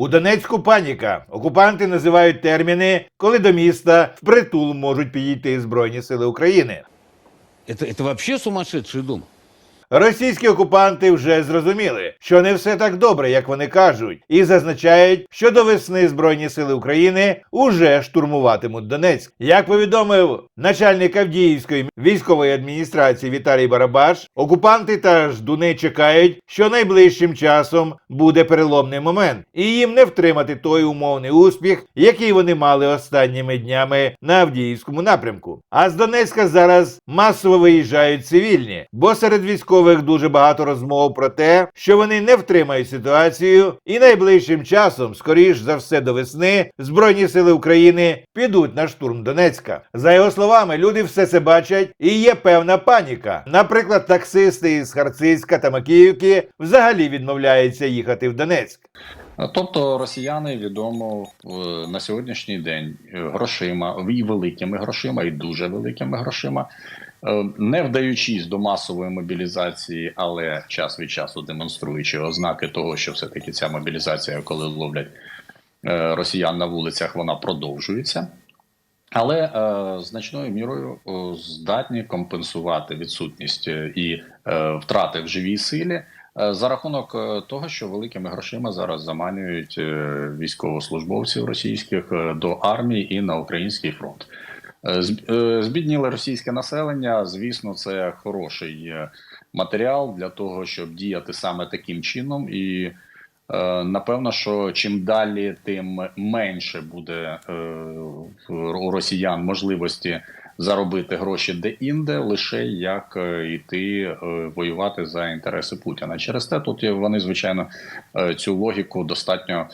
У Донецьку паніка. Окупанти називають терміни, коли до міста впритул можуть підійти Збройні Сили України. Це, це вообще сумасшедший дом. Російські окупанти вже зрозуміли, що не все так добре, як вони кажуть, і зазначають, що до весни Збройні сили України уже штурмуватимуть Донецьк. Як повідомив начальник Авдіївської військової адміністрації Віталій Барабаш, окупанти та ждуни чекають, що найближчим часом буде переломний момент, і їм не втримати той умовний успіх, який вони мали останніми днями на Авдіївському напрямку. А з Донецька зараз масово виїжджають цивільні, бо серед військових дуже багато розмов про те, що вони не втримають ситуацію, і найближчим часом, скоріш за все до весни, Збройні сили України підуть на штурм Донецька. За його словами, люди все це бачать, і є певна паніка. Наприклад, таксисти із Харцизька та Макіївки взагалі відмовляються їхати в Донецьк. Тобто росіяни відомо на сьогоднішній день е, грошима і великими грошима, і дуже великими грошима, не вдаючись до масової мобілізації, але час від часу демонструючи ознаки того, що все таки ця мобілізація, коли ловлять е, росіян на вулицях, вона продовжується. Але е, значною мірою е, здатні компенсувати відсутність е, і е, втрати в живій силі е, за рахунок е, того, що великими грошима зараз заманюють е, військовослужбовців російських е, до армії і на український фронт. Е, е, Збідніле російське населення, звісно, це хороший е, матеріал для того, щоб діяти саме таким чином і. Напевно, що чим далі, тим менше буде у росіян можливості заробити гроші де-інде, лише як е, йти е, воювати за інтереси Путіна. Через те тут вони, звичайно, е, цю логіку достатньо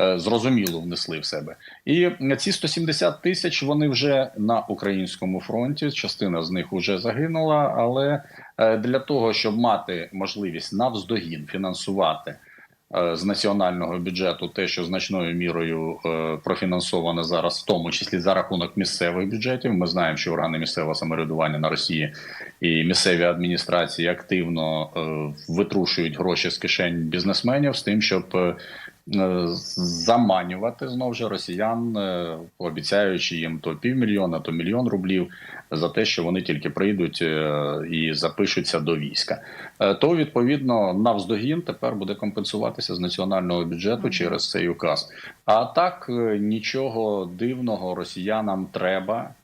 е, зрозуміло внесли в себе. І ці 170 тисяч вони вже на українському фронті. Частина з них вже загинула, але е, для того, щоб мати можливість навздогін фінансувати е, з національного бюджету те, що значною мірою е, профінансовано зараз, в тому числі за рахунок місцевих бюджетів. Ми знаємо, що органи місцевого самоврядування на Росії і місцеві адміністрації активно е, витрушують гроші з кишень бізнесменів з тим, щоб е, е, заманювати знову ж росіян, е, обіцяючи їм то півмільйона, то мільйон рублів за те, що вони тільки прийдуть е, і запишуться до війська. Е, То відповідно навздогін тепер буде компенсуватися з національного бюджету через цей указ. А так е, нічого дивного росіянам треба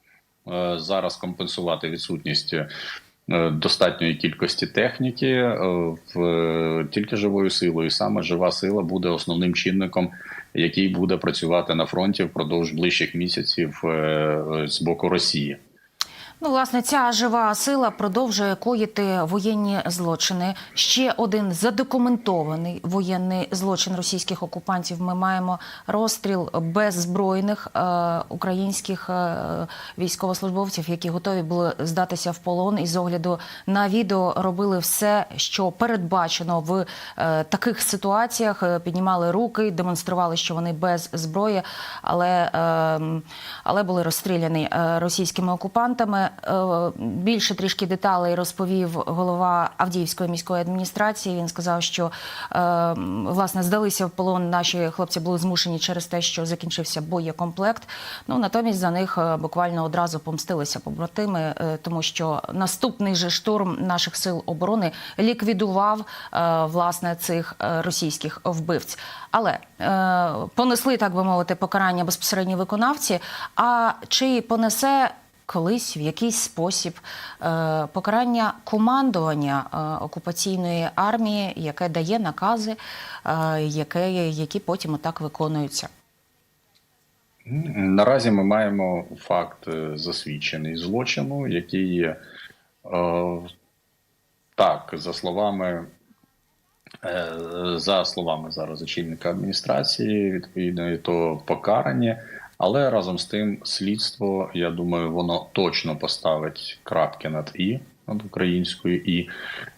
е, зараз компенсувати відсутність. Е, Достатньої кількості техніки е, в е, тільки живою силою. Саме жива сила буде основним чинником, який буде працювати на фронті впродовж ближчих місяців з боку Росії. Ну, власне, ця жива сила продовжує коїти воєнні злочини. Ще один задокументований воєнний злочин російських окупантів. Ми маємо розстріл беззбройних е, українських е, військовослужбовців, які готові були здатися в полон. І з огляду на відео робили все, що передбачено в е, таких ситуаціях. Е, Піднімали руки, демонстрували, що вони без зброї, але, е, але були розстріляні е, російськими окупантами. Е, Більше трішки деталей розповів голова Авдіївської міської адміністрації. Він сказав, що е, власне здалися в полон. Наші хлопці були змушені через те, що закінчився боєкомплект. Ну натомість за них е, буквально одразу помстилися побратими, тому що наступний же штурм наших сил оборони ліквідував власне цих російських вбивць. Але понесли, так би мовити, покарання безпосередні виконавці. А чи понесе колись в якийсь спосіб е, покарання командування е, окупаційної армії, яке дає накази, е, які потім отак виконуються? Наразі ми маємо факт засвідчений злочину, який е, так, за словами. За словами зараз очільника адміністрації, відповідно, то покарані, але разом з тим слідство, я думаю, воно точно поставить крапки над і над українською. І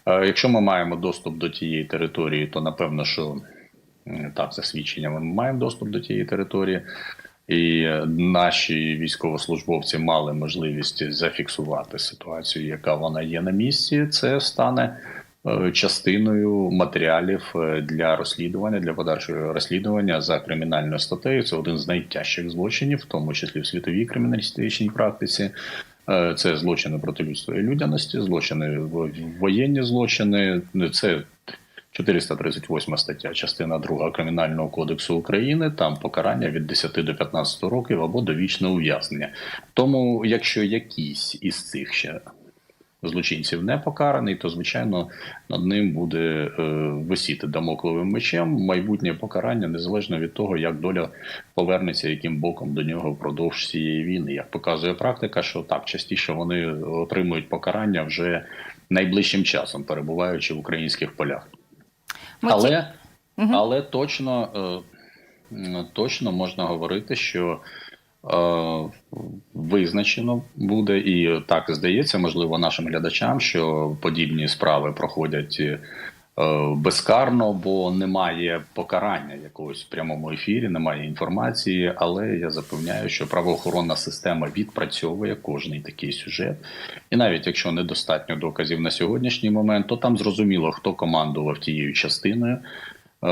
е, якщо ми маємо доступ до тієї території, то напевно, що так, за свідченням ми маємо доступ до тієї території. І наші військовослужбовці мали можливість зафіксувати ситуацію, яка вона є на місці. Це стане частиною матеріалів е, для розслідування, для подальшого розслідування за кримінальною статтею. Це один з найтяжчих злочинів, в тому числі в світовій криміналістичній практиці. Е, Це злочини проти людства і людяності, злочини воєнні злочини. Це 438 стаття, частина 2 Кримінального кодексу України. Там покарання від 10 до 15 років або довічне ув'язнення. Тому, якщо якийсь із цих ще злочинців не покараний, то звичайно над ним буде е, висіти дамокловим мечем майбутнє покарання, незалежно від того, як доля повернеться яким боком до нього впродовж цієї війни. Як показує практика, що так частіше вони отримують покарання вже найближчим часом, перебуваючи в українських полях. Але, але точно, е, точно можна говорити, що визначено буде, і так здається, можливо, нашим глядачам, що подібні справи проходять е, безкарно, бо немає покарання якогось в прямому ефірі, немає інформації. Але я запевняю, що правоохоронна система відпрацьовує кожний такий сюжет. І навіть якщо недостатньо доказів на сьогоднішній момент, то там зрозуміло, хто командував тією частиною. Е,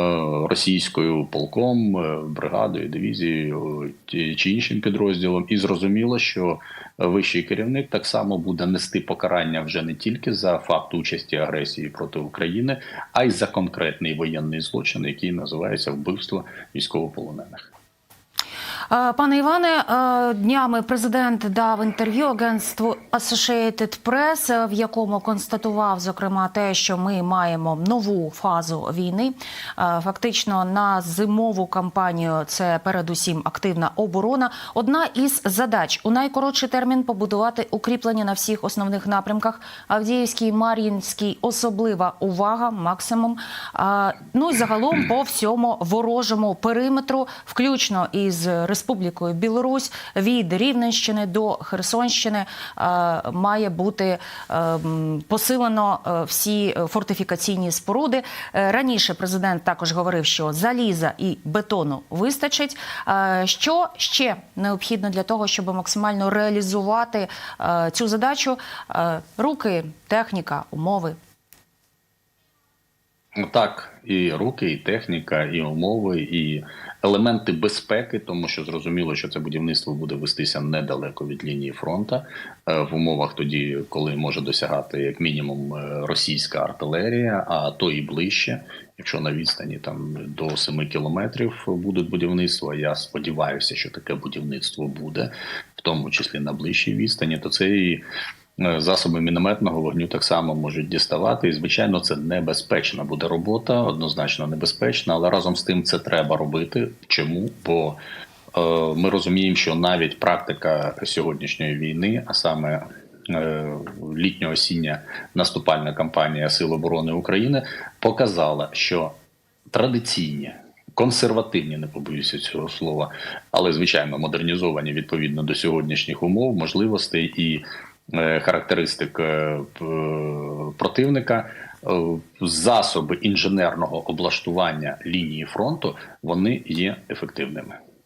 Російською полком, е, бригадою, дивізією е, чи іншим підрозділом, і зрозуміло, що вищий керівник так само буде нести покарання вже не тільки за факт участі агресії проти України, а й за конкретний воєнний злочин, який називається вбивство військовополонених. Пане Іване, днями президент дав інтерв'ю агентству Associated Press, е, в якому констатував зокрема те, що ми маємо нову фазу війни. Е, Фактично на зимову кампанію це передусім активна оборона. Одна із задач у найкоротший термін побудувати укріплення на всіх основних напрямках. Авдіївський, Мар'їнський, особлива увага, максимум. Ну і загалом по всьому ворожому периметру, включно із Республікою Білорусь від Рівненщини до Херсонщини, е, має бути е, посилено е, всі фортифікаційні споруди. Е, Раніше президент також говорив, що заліза і бетону вистачить. Е, Що ще необхідно для того, щоб максимально реалізувати е, цю задачу? Е, Руки, техніка, умови. Так, і руки, і техніка, і умови, і елементи безпеки, тому що зрозуміло, що це будівництво буде вестися недалеко від лінії фронту, е, в умовах тоді, коли може досягати як мінімум е, російська артилерія, а то і ближче. Якщо на відстані там до 7 кілометрів будуть будівництва, я сподіваюся, що таке будівництво буде, в тому числі на ближчій відстані, то це і Засоби мінометного вогню так само можуть діставати, і звичайно, це небезпечна буде робота, однозначно небезпечна, але разом з тим це треба робити. Чому? Бо е, ми розуміємо, що навіть практика сьогоднішньої війни, а саме е, літньо-осіння наступальна кампанія Сил оборони України, показала, що традиційні. Консервативні, не побоюся цього слова, але звичайно модернізовані відповідно до сьогоднішніх умов, можливостей і е, характеристик е, противника, е, засоби інженерного облаштування лінії фронту вони є ефективними.